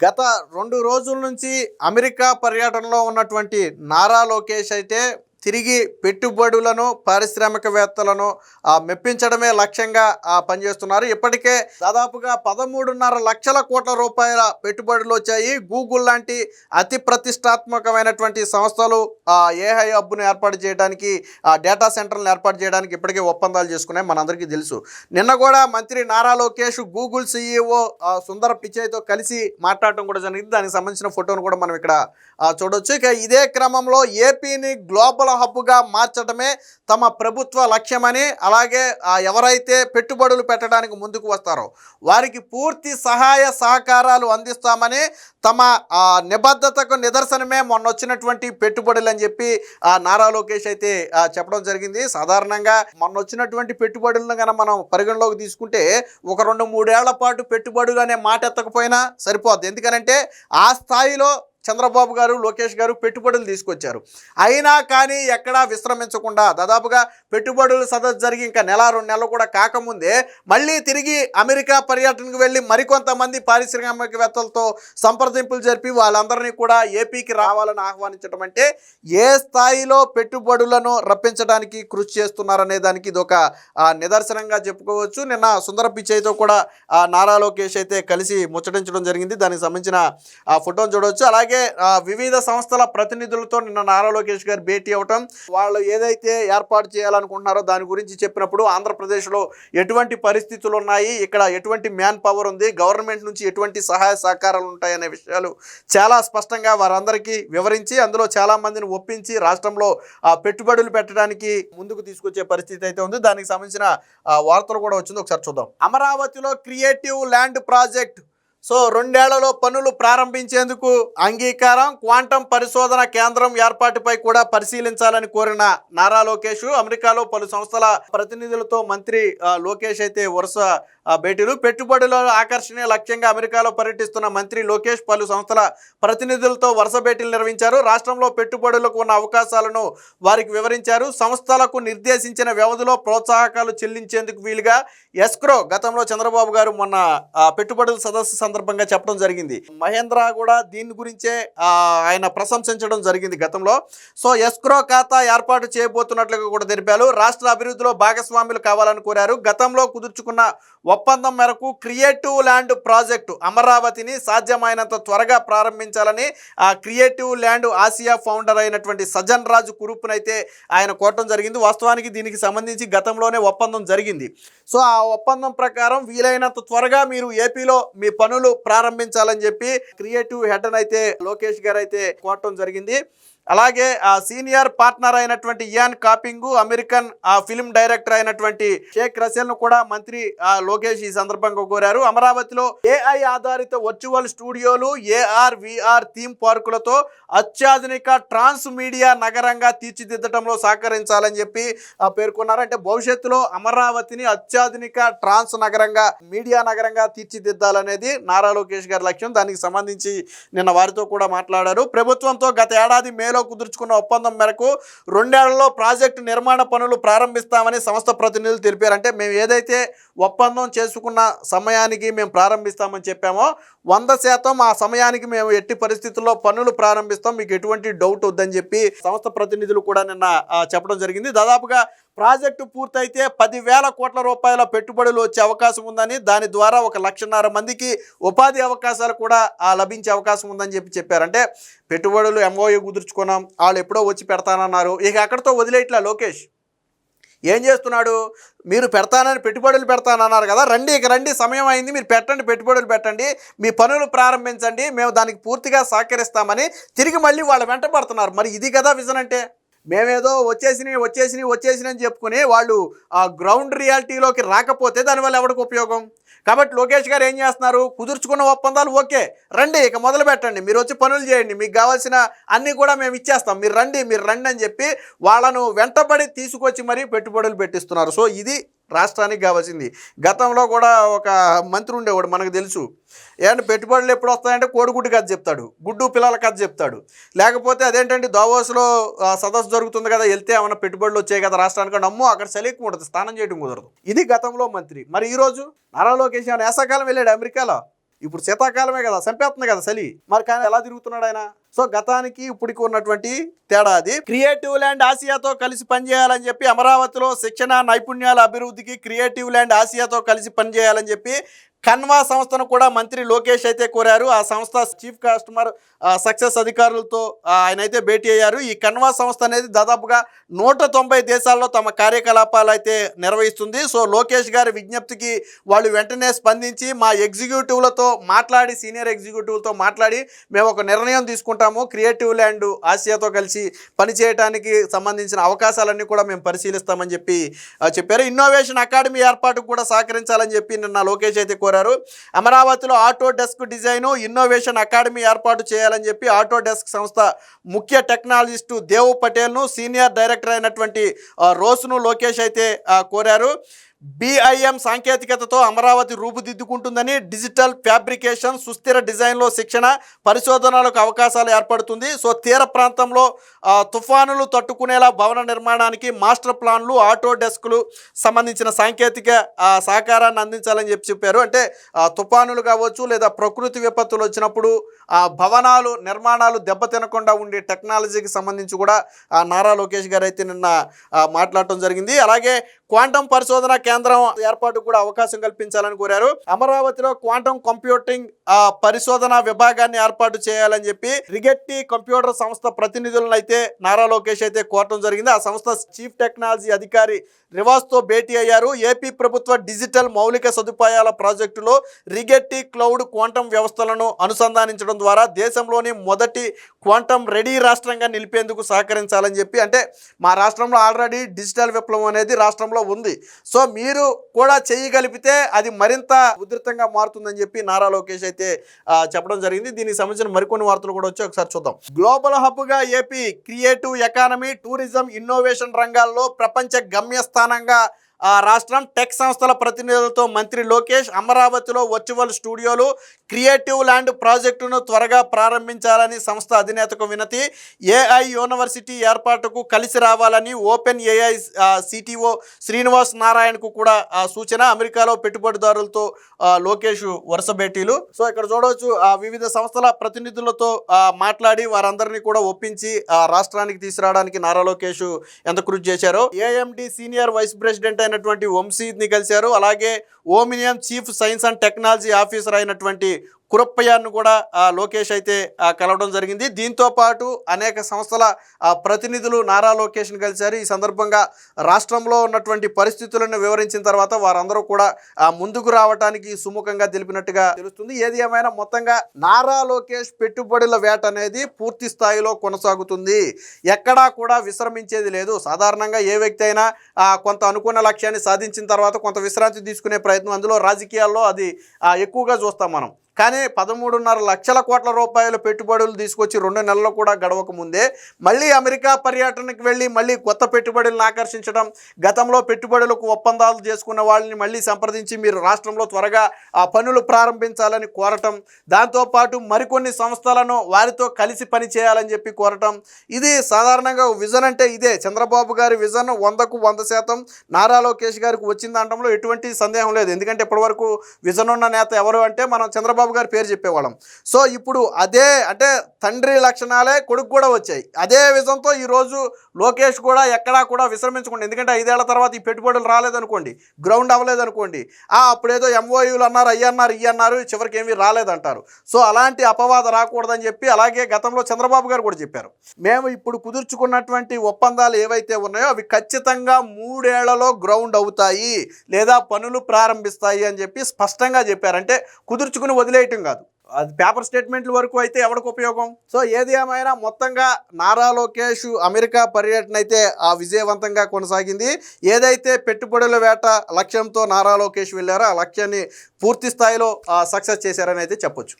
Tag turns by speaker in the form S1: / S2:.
S1: గత రెండు రోజుల నుంచి అమెరికా పర్యటనలో ఉన్నటువంటి నారా లోకేష్ అయితే తిరిగి పెట్టుబడులను పారిశ్రామికవేత్తలను మెప్పించడమే లక్ష్యంగా పనిచేస్తున్నారు. ఇప్పటికే దాదాపుగా పదమూడున్నర లక్షల కోట్ల రూపాయల పెట్టుబడులు వచ్చాయి. గూగుల్ లాంటి అతి ప్రతిష్టాత్మకమైనటువంటి సంస్థలు ఏఐ హబ్ను ఏర్పాటు చేయడానికి ఆ డేటా సెంటర్లను ఏర్పాటు చేయడానికి ఇప్పటికే ఒప్పందాలు చేసుకున్నాయి. మనందరికీ తెలుసు. నిన్న కూడా మంత్రి నారా లోకేష్ గూగుల్ సీఈఓ సుందర పిచాయ్తో కలిసి మాట్లాడటం కూడా జరిగింది. దానికి సంబంధించిన ఫోటోను కూడా మనం ఇక్కడ చూడొచ్చు. ఇక ఇదే క్రమంలో ఏపీని గ్లోబల్ హబ్బుగా మార్చడమే తమ ప్రభుత్వ లక్ష్యమని అలాగే ఎవరైతే పెట్టుబడులు పెట్టడానికి ముందుకు వస్తారో వారికి పూర్తి సహాయ సహకారాలు అందిస్తామని తమ నిబద్ధతకు నిదర్శనమే మొన్న వచ్చినటువంటి పెట్టుబడులు అని చెప్పి నారా లోకేష్ అయితే చెప్పడం జరిగింది. సాధారణంగా మొన్న వచ్చినటువంటి పెట్టుబడులను కనుక మనం పరిగణలోకి తీసుకుంటే ఒక రెండు మూడేళ్ళ పాటు పెట్టుబడులు అనే మాట ఎత్తకపోయినా సరిపోద్ది. ఎందుకనంటే ఆ స్థాయిలో చంద్రబాబు గారు లోకేష్ గారు పెట్టుబడులు తీసుకొచ్చారు. అయినా కానీ ఎక్కడా విశ్రమించకుండా దాదాపుగా పెట్టుబడులు సదస్సు జరిగి ఇంకా నెల రెండు నెలలు కూడా కాకముందే మళ్ళీ తిరిగి అమెరికా పర్యటనకు వెళ్ళి మరికొంతమంది పారిశ్రామికవేత్తలతో సంప్రదింపులు జరిపి వాళ్ళందరినీ కూడా ఏపీకి రావాలని ఆహ్వానించడం అంటే ఏ స్థాయిలో పెట్టుబడులను రప్పించడానికి కృషి చేస్తున్నారనే దానికి ఇది ఒక నిదర్శనంగా చెప్పుకోవచ్చు. నిన్న సుందర పిచ్చయ్యతో కూడా నారా లోకేష్ అయితే కలిసి ముచ్చటించడం జరిగింది. దానికి సంబంధించిన ఆ ఫోటోను చూడవచ్చు. అలాగే అలాగే వివిధ సంస్థల ప్రతినిధులతో నిన్న నారా లోకేష్ గారు భేటీ అవ్వటం వాళ్ళు ఏదైతే ఏర్పాటు చేయాలనుకుంటున్నారో దాని గురించి చెప్పినప్పుడు ఆంధ్రప్రదేశ్లో ఎటువంటి పరిస్థితులు ఉన్నాయి ఇక్కడ ఎటువంటి మ్యాన్ పవర్ ఉంది గవర్నమెంట్ నుంచి ఎటువంటి సహాయ సహకారాలు ఉంటాయనే విషయాలు చాలా స్పష్టంగా వారందరికీ వివరించి అందులో చాలామందిని ఒప్పించి రాష్ట్రంలో పెట్టుబడులు పెట్టడానికి ముందుకు తీసుకొచ్చే పరిస్థితి అయితే ఉంది. దానికి సంబంధించిన వార్తలు కూడా వచ్చింది. ఒకసారి చూద్దాం. అమరావతిలో క్రియేటివ్ ల్యాండ్ ప్రాజెక్ట్ సో రెండేళ్ళలో పనులు ప్రారంభించేందుకు అంగీకారం క్వాంటం పరిశోధన కేంద్రం ఏర్పాటుపై కూడా పరిశీలించాలని కోరిన నారా లోకేష్ అమెరికాలో పలు సంస్థల ప్రతినిధులతో మంత్రి లోకేష్ అయితే వరుస భేటీలు. పెట్టుబడుల ఆకర్షణీయ లక్ష్యంగా అమెరికాలో పర్యటిస్తున్న మంత్రి లోకేష్ పలు సంస్థల ప్రతినిధులతో వరుస భేటీలు నిర్వహించారు. రాష్ట్రంలో పెట్టుబడులకు ఉన్న అవకాశాలను వారికి వివరించారు. సంస్థలకు నిర్దేశించిన వ్యవధిలో ప్రోత్సాహకాలు చెల్లించేందుకు వీలుగా ఎస్క్రో గతంలో చంద్రబాబు గారు మొన్న పెట్టుబడుల సదస్సు సందర్భంగా చెప్పడం జరిగింది. మహేంద్ర కూడా దీని గురించే ఆయన ప్రశంసించడం జరిగింది గతంలో. సో ఎస్క్రో ఖాతా ఏర్పాటు చేయబోతున్నట్లుగా కూడా తెలిపారు. రాష్ట్ర అభివృద్ధిలో భాగస్వాములు కావాలని కోరారు. గతంలో కుదుర్చుకున్న ఒప్పందం మేరకు క్రియేటివ్ ల్యాండ్ ప్రాజెక్టు అమరావతిని సాధ్యమైనంత త్వరగా ప్రారంభించాలని ఆ క్రియేటివ్ ల్యాండ్ ఆసియా ఫౌండర్ అయినటువంటి సజ్జన్ రాజు కురుపునైతే ఆయన కోరటం జరిగింది. వాస్తవానికి దీనికి సంబంధించి గతంలోనే ఒప్పందం జరిగింది. సో ఆ ఒప్పందం ప్రకారం వీలైనంత త్వరగా మీరు ఏపీలో మీ పనులు ప్రారంభించాలని చెప్పి క్రియేటివ్ హెడ్ అయితే లోకేష్ గారు అయితే కోరటం జరిగింది. అలాగే ఆ సీనియర్ పార్ట్నర్ అయినటువంటి ఇయాన్ కాపింగ్ అమెరికన్ ఆ ఫిల్మ్ డైరెక్టర్ అయినటువంటి షేక్ రసెల్ను కూడా మంత్రి ఆ, లోకేష్ ఈ సందర్భంగా కోరారు. అమరావతిలో ఏఐ ఆధారిత వర్చువల్ స్టూడియోలు ఏఆర్ విఆర్ థీమ్ పార్కులతో అత్యాధునిక ట్రాన్స్ మీడియా నగరంగా తీర్చిదిద్దడంలో సహకరించాలని చెప్పి ఆ, పేర్కొన్నారు. అంటే భవిష్యత్తులో అమరావతిని అత్యాధునిక ట్రాన్స్ నగరంగా మీడియా నగరంగా తీర్చిదిద్దాలనేది నారా లోకేష్ గారి లక్ష్యం. దానికి సంబంధించి నిన్న వారితో కూడా మాట్లాడారు. ప్రభుత్వంతో గత ఏడాది మేలో కుదుర్చుకున్న ఒప్పందం మేరకు రెండేళ్ళలో ప్రాజెక్టు నిర్మాణ పనులు ప్రారంభిస్తామని సంస్థ ప్రతినిధులు తెలిపారు. అంటే మేము ఏదైతే ఒప్పందం చేసుకున్న సమయానికి మేము ప్రారంభిస్తామని చెప్పామో వంద శాతం ఆ సమయానికి మేము ఎట్టి పరిస్థితుల్లో పనులు ప్రారంభిస్తాం. మీకు ఎటువంటి డౌట్ వద్దని చెప్పి సంస్థ ప్రతినిధులు కూడా నిన్న చెప్పడం జరిగింది. దాదాపుగా ప్రాజెక్టు పూర్తయితే పదివేల కోట్ల రూపాయల పెట్టుబడులు వచ్చే అవకాశం ఉందని దాని ద్వారా ఒక లక్షన్నర మందికి ఉపాధి అవకాశాలు కూడా లభించే అవకాశం ఉందని చెప్పి చెప్పారంటే పెట్టుబడులు ఎంఓయూ కుదుర్చుకున్నాం వాళ్ళు ఎప్పుడో వచ్చి పెడతానన్నారు. ఇక అక్కడితో వదిలేట్లా లోకేష్? ఏం చేస్తున్నాడు? మీరు పెడతానని పెట్టుబడులు పెడతానన్నారు కదా రండి ఇక రండి సమయం అయింది మీరు పెట్టండి పెట్టుబడులు పెట్టండి మీ పనులు ప్రారంభించండి మేము దానికి పూర్తిగా సహకరిస్తామని తిరిగి మళ్ళీ వాళ్ళు వెంట పడుతున్నారు. మరి ఇది కదా విజన్ అంటే? మేమేదో వచ్చేసినాయి వచ్చేసినాయి వచ్చేసినాయి అని చెప్పుకుని వాళ్ళు ఆ గ్రౌండ్ రియాలిటీలోకి రాకపోతే దానివల్ల ఎవరికి ఉపయోగం? కాబట్టి లోకేష్ గారు ఏం చేస్తున్నారు? కుదుర్చుకున్న ఒప్పందాలు ఓకే. రండి ఇక మొదలు పెట్టండి. మీరు వచ్చి పనులు చేయండి. మీకు కావాల్సిన అన్నీ కూడా మేము ఇచ్చేస్తాం. మీరు రండి మీరు రండి అని చెప్పి వాళ్ళను వెంటబడి తీసుకొచ్చి మరీ పెట్టుబడులు పెట్టిస్తున్నారు. సో ఇది రాష్ట్రానికి కావాల్సింది. గతంలో కూడా ఒక మంత్రి ఉండేవాడు మనకు తెలుసు. ఏంటంటే పెట్టుబడులు ఎప్పుడు వస్తాయంటే కోడిగుడ్డు కథ చెప్తాడు. గుడ్డు పిల్లల కథ చెప్తాడు. లేకపోతే అదేంటంటే దావోస్లో సదస్సు జరుగుతుంది కదా వెళ్తే ఏమైనా పెట్టుబడులు వచ్చాయి కదా రాష్ట్రానికి నమ్ము అక్కడ సెలెక్ట్ ఉండదు స్నానం చేయడం కుదరదు. ఇది గతంలో మంత్రి. మరి ఈరోజు నారా లోకేష్ ఏమైనా వేసవకాలం వెళ్ళాడు అమెరికాలో? ఇప్పుడు శీతాకాలమే కదా చంపేస్తుంది కదా చలి. మరి కానీ ఎలా తిరుగుతున్నాడు ఆయన? సో గతానికి ఇప్పటికి ఉన్నటువంటి తేడా అది. క్రియేటివ్ ల్యాండ్ ఆసియాతో కలిసి పనిచేయాలని చెప్పి అమరావతిలో శిక్షణ నైపుణ్యాల అభివృద్ధికి క్రియేటివ్ ల్యాండ్ ఆసియాతో కలిసి పనిచేయాలని చెప్పి కన్వా సంస్థను కూడా మంత్రి లోకేష్ అయితే కోరారు. ఆ సంస్థ చీఫ్ కస్టమర్ సక్సెస్ అధికారులతో ఆయన అయితే భేటీ అయ్యారు. ఈ కన్వా సంస్థ అనేది దాదాపుగా నూట తొంభై దేశాల్లో తమ కార్యకలాపాలు అయితే నిర్వహిస్తుంది. సో లోకేష్ గారి విజ్ఞప్తికి వాళ్ళు వెంటనే స్పందించి మా ఎగ్జిక్యూటివ్లతో మాట్లాడి సీనియర్ ఎగ్జిక్యూటివ్లతో మాట్లాడి మేము ఒక నిర్ణయం తీసుకుంటాం. తీసుకుంటాము క్రియేటివ్ ల్యాండ్ ఆసియాతో కలిసి పనిచేయడానికి సంబంధించిన అవకాశాలన్నీ కూడా మేము పరిశీలిస్తామని చెప్పి చెప్పారు. ఇన్నోవేషన్ అకాడమీ ఏర్పాటుకు కూడా సహకరించాలని చెప్పి నిన్న లోకేష్ అయితే కోరారు. అమరావతిలో Autodesk design innovation academy ఏర్పాటు చేయాలని చెప్పి ఆటో డెస్క్ సంస్థ ముఖ్య టెక్నాలజిస్టు దేవ్ పటేల్ను సీనియర్ డైరెక్టర్ అయినటువంటి రోస్ను లోకేష్ అయితే కోరారు. బిఐఎం సాంకేతికతతో అమరావతి రూపుదిద్దుకుంటుందని డిజిటల్ ఫ్యాబ్రికేషన్ సుస్థిర డిజైన్లో శిక్షణ పరిశోధనలకు అవకాశాలు ఏర్పడుతుంది. సో తీర ప్రాంతంలో తుఫానులు తట్టుకునేలా భవన నిర్మాణానికి మాస్టర్ ప్లాన్లు ఆటో డెస్క్లు సంబంధించిన సాంకేతిక సహకారాన్ని అందించాలని చెప్పి చెప్పారు. అంటే తుఫానులు కావచ్చు లేదా ప్రకృతి విపత్తులు వచ్చినప్పుడు భవనాలు నిర్మాణాలు దెబ్బతినకుండా ఉండే టెక్నాలజీకి సంబంధించి కూడా నారా లోకేష్ గారు అయితే నిన్న మాట్లాడటం జరిగింది. అలాగే క్వాంటం పరిశోధన కేంద్రం ఏర్పాటు కూడా అవకాశం కల్పించాలని కోరారు. అమరావతిలో క్వాంటం కంప్యూటింగ్ పరిశోధన విభాగాన్ని ఏర్పాటు చేయాలని చెప్పి రిగెట్టి కంప్యూటర్ సంస్థ ప్రతినిధులను అయితే నారా లోకేష్ అయితే కోరటం జరిగింది. ఆ సంస్థ చీఫ్ టెక్నాలజీ అధికారి రివాస్తో భేటీ అయ్యారు. ఏపీ ప్రభుత్వ డిజిటల్ మౌలిక సదుపాయాల ప్రాజెక్టులో రిగెట్టి క్లౌడ్ క్వాంటం వ్యవస్థలను అనుసంధానించడం ద్వారా దేశంలోని మొదటి క్వాంటం రెడీ రాష్ట్రంగా నిలిపేందుకు సహకరించాలని చెప్పి అంటే మా రాష్ట్రంలో ఆల్రెడీ డిజిటల్ విప్లవం అనేది రాష్ట్రంలో ఉంది. సో మీరు కూడా చేయగలిపితే అది మరింత ఉధృతంగా మారుతుందని చెప్పి నారా లోకేష్ అయితే చెప్పడం జరిగింది. దీనికి సంబంధించిన మరికొన్ని వార్తలు కూడా వచ్చి ఒకసారి చూద్దాం. గ్లోబల్ హబ్గా AP creative economy tourism innovation రంగాల్లో ప్రపంచ గమ్యస్థానంగా రాష్ట్రం టెక్ సంస్థల ప్రతినిధులతో మంత్రి లోకేష్ అమరావతిలో వర్చువల్ స్టూడియోలు క్రియేటివ్ ల్యాండ్ ప్రాజెక్టును త్వరగా ప్రారంభించాలని సంస్థ అధినేతకు వినతి. ఏఐ యూనివర్సిటీ ఏర్పాటుకు కలిసి రావాలని ఓపెన్ ఏఐ సిటిఓ శ్రీనివాస్ నారాయణకు కూడా సూచన. అమెరికాలో పెట్టుబడిదారులతో లోకేష్ వరుస భేటీలు. సో ఇక్కడ చూడవచ్చు ఆ వివిధ సంస్థల ప్రతినిధులతో మాట్లాడి వారందరినీ కూడా ఒప్పించి ఆ రాష్ట్రానికి తీసుకురావడానికి నారా లోకేష్ ఎంత కృషి చేశారో. ఏఎండి సీనియర్ వైస్ ప్రెసిడెంట్ అయినటువంటి వంశీని కలిశారు. అలాగే Omnium chief science and technology officer అయినటువంటి కురప్పయ్యను కూడా లోకేష్ అయితే కలవడం జరిగింది. దీంతో పాటు అనేక సంస్థల ప్రతినిధులు నారా లోకేష్ని కలిశారు. ఈ సందర్భంగా రాష్ట్రంలో ఉన్నటువంటి పరిస్థితులను వివరించిన తర్వాత వారందరూ కూడా ముందుకు రావడానికి సుముఖంగా తెలిపినట్టుగా తెలుస్తుంది. ఏది ఏమైనా మొత్తంగా నారా లోకేష్ పెట్టుబడుల వేట అనేది పూర్తి స్థాయిలో కొనసాగుతుంది. ఎక్కడా కూడా విశ్రమించేది లేదు. సాధారణంగా ఏ వ్యక్తి అయినా కొంత అనుకున్న లక్ష్యాన్ని సాధించిన తర్వాత కొంత విశ్రాంతి తీసుకునే ప్రయత్నం అందులో రాజకీయాల్లో అది ఎక్కువగా చూస్తాం మనం. కానీ పదమూడున్నర లక్షల కోట్ల రూపాయల పెట్టుబడులు తీసుకొచ్చి రెండు నెలలు కూడా గడవక ముందే మళ్ళీ అమెరికా పర్యటనకు వెళ్ళి మళ్ళీ కొత్త పెట్టుబడులను ఆకర్షించడం గతంలో పెట్టుబడులకు ఒప్పందాలు చేసుకున్న వాళ్ళని మళ్ళీ సంప్రదించి మీరు రాష్ట్రంలో త్వరగా ఆ పనులు ప్రారంభించాలని కోరటం దాంతోపాటు మరికొన్ని సంస్థలను వారితో కలిసి పని చేయాలని చెప్పి కోరటం. ఇది సాధారణంగా విజన్ అంటే ఇదే. చంద్రబాబు గారి విజన్ వందకు వంద శాతం నారా లోకేష్ గారికి వచ్చింది అనడంలో ఎటువంటి సందేహం లేదు. ఎందుకంటే ఇప్పటివరకు విజన్ ఉన్న నేత ఎవరు అంటే మనం చంద్రబాబు గారి పేరు చెప్పేవాళ్ళం. సో ఇప్పుడు అదే అంటే తండ్రి లక్షణాలే కొడుకు కూడా వచ్చాయి. అదే విధంతో ఈరోజు లోకేష్ కూడా ఎక్కడా కూడా విశ్రమించకుండా ఎందుకంటే ఐదేళ్ళ తర్వాత ఈ పెట్టుబడులు రాలేదనుకోండి గ్రౌండ్ అవ్వలేదనుకోండి ఆ అప్పుడేదో ఎంఓయూలు అన్నారు అయ్యన్నారు ఇయ్యి అన్నారు చివరికి ఏమీ రాలేదంటారు. సో అలాంటి అపవాద రాకూడదని చెప్పి అలాగే గతంలో చంద్రబాబు గారు కూడా చెప్పారు. మేము ఇప్పుడు కుదుర్చుకున్నటువంటి ఒప్పందాలు ఏవైతే ఉన్నాయో అవి ఖచ్చితంగా మూడేళ్ళలో గ్రౌండ్ అవుతాయి లేదా పనులు ప్రారంభిస్తాయి అని చెప్పి స్పష్టంగా చెప్పారు. అంటే కుదుర్చుకుని వదిలేయటం కాదు. అది పేపర్ స్టేట్మెంట్ల వరకు అయితే ఎవరికి ఉపయోగం? సో ఏది ఏమైనా మొత్తంగా నారా లోకేష్ అమెరికా పర్యటన అయితే ఆ విజయవంతంగా కొనసాగింది. ఏదైతే పెట్టుబడుల వేట లక్ష్యంతో నారా లోకేష్ వెళ్ళారో ఆ లక్ష్యాన్ని పూర్తి స్థాయిలో సక్సెస్ చేశారని అయితే చెప్పొచ్చు.